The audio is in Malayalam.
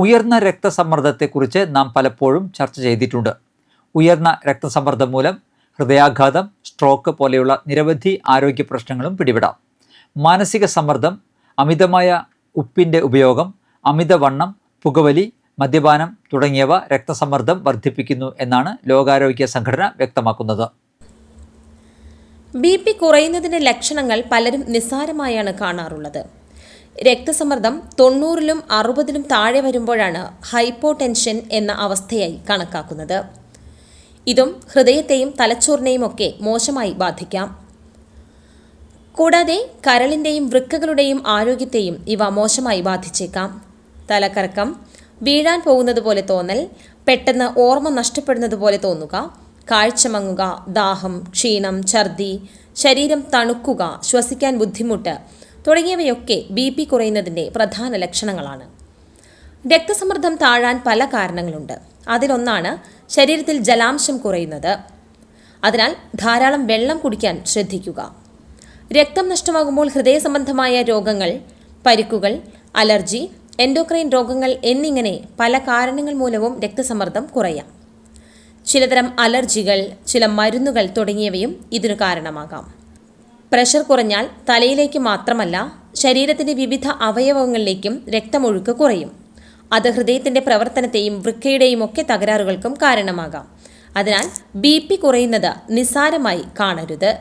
ഉയർന്ന രക്തസമ്മർദ്ദത്തെക്കുറിച്ച് നാം പലപ്പോഴും ചർച്ച ചെയ്തിട്ടുണ്ട്. ഉയർന്ന രക്തസമ്മർദ്ദം മൂലം ഹൃദയാഘാതം സ്ട്രോക്ക് പോലെയുള്ള നിരവധി ആരോഗ്യ പ്രശ്നങ്ങളും പിടിപെടാം. മാനസിക സമ്മർദ്ദം അമിതമായ ഉപ്പിന്റെ ഉപയോഗം അമിതവണ്ണം പുകവലി മദ്യപാനം തുടങ്ങിയവ രക്തസമ്മർദ്ദം വർദ്ധിപ്പിക്കുന്നു എന്നാണ് ലോകാരോഗ്യ സംഘടന വ്യക്തമാക്കുന്നത്. ബി പി കുറയുന്നതിന്റെ ലക്ഷണങ്ങൾ പലരും നിസ്സാരമായാണ് കാണാറുള്ളത്. രക്തസമ്മർദ്ദം തൊണ്ണൂറിലും അറുപതിലും താഴെ വരുമ്പോഴാണ് ഹൈപ്പോടെൻഷൻ എന്ന അവസ്ഥയായി കണക്കാക്കുന്നത്. ഇതും ഹൃദയത്തെയും തലച്ചോറിനെയും ഒക്കെ മോശമായി ബാധിക്കാം. കൂടാതെ കരളിന്റെയും വൃക്കകളുടെയും ആരോഗ്യത്തെയും ഇവ മോശമായി ബാധിച്ചേക്കാം. തലക്കറക്കം വീഴാൻ പോകുന്നത് പോലെ തോന്നൽ പെട്ടെന്ന് ഓർമ്മ നഷ്ടപ്പെടുന്നത് പോലെ തോന്നുക കാഴ്ച മങ്ങുക ദാഹം ക്ഷീണം ഛർദി ശരീരം തണുക്കുക ശ്വസിക്കാൻ ബുദ്ധിമുട്ട് തുടങ്ങിയവയൊക്കെ ബി പി കുറയുന്നതിന്റെ പ്രധാന ലക്ഷണങ്ങളാണ്. രക്തസമ്മർദ്ദം താഴാൻ പല കാരണങ്ങളുണ്ട്. അതിലൊന്നാണ് ശരീരത്തിൽ ജലാംശം കുറയുന്നത്. അതിനാൽ ധാരാളം വെള്ളം കുടിക്കാൻ ശ്രദ്ധിക്കുക. രക്തം നഷ്ടമാകുമ്പോൾ ഹൃദയ സംബന്ധമായ രോഗങ്ങൾ പരിക്കുകൾ അലർജി എൻഡോക്രൈൻ രോഗങ്ങൾ എന്നിങ്ങനെ പല കാരണങ്ങൾ മൂലവും രക്തസമ്മർദ്ദം കുറയാം. ചിലതരം അലർജികൾ ചില മരുന്നുകൾ തുടങ്ങിയവയും ഇതിനു കാരണമാകാം. പ്രഷർ കുറഞ്ഞാൽ തലയിലേക്ക് മാത്രമല്ല ശരീരത്തിന്റെ വിവിധ അവയവങ്ങളിലേക്കും രക്തമൊഴുക്ക് കുറയും. അത് ഹൃദയത്തിന്റെ പ്രവർത്തനത്തെയും വൃക്കയുടെയും ഒക്കെ തകരാറുകൾക്കും കാരണമാകാം. അതിനാൽ ബി കുറയുന്നത് നിസ്സാരമായി കാണരുത്.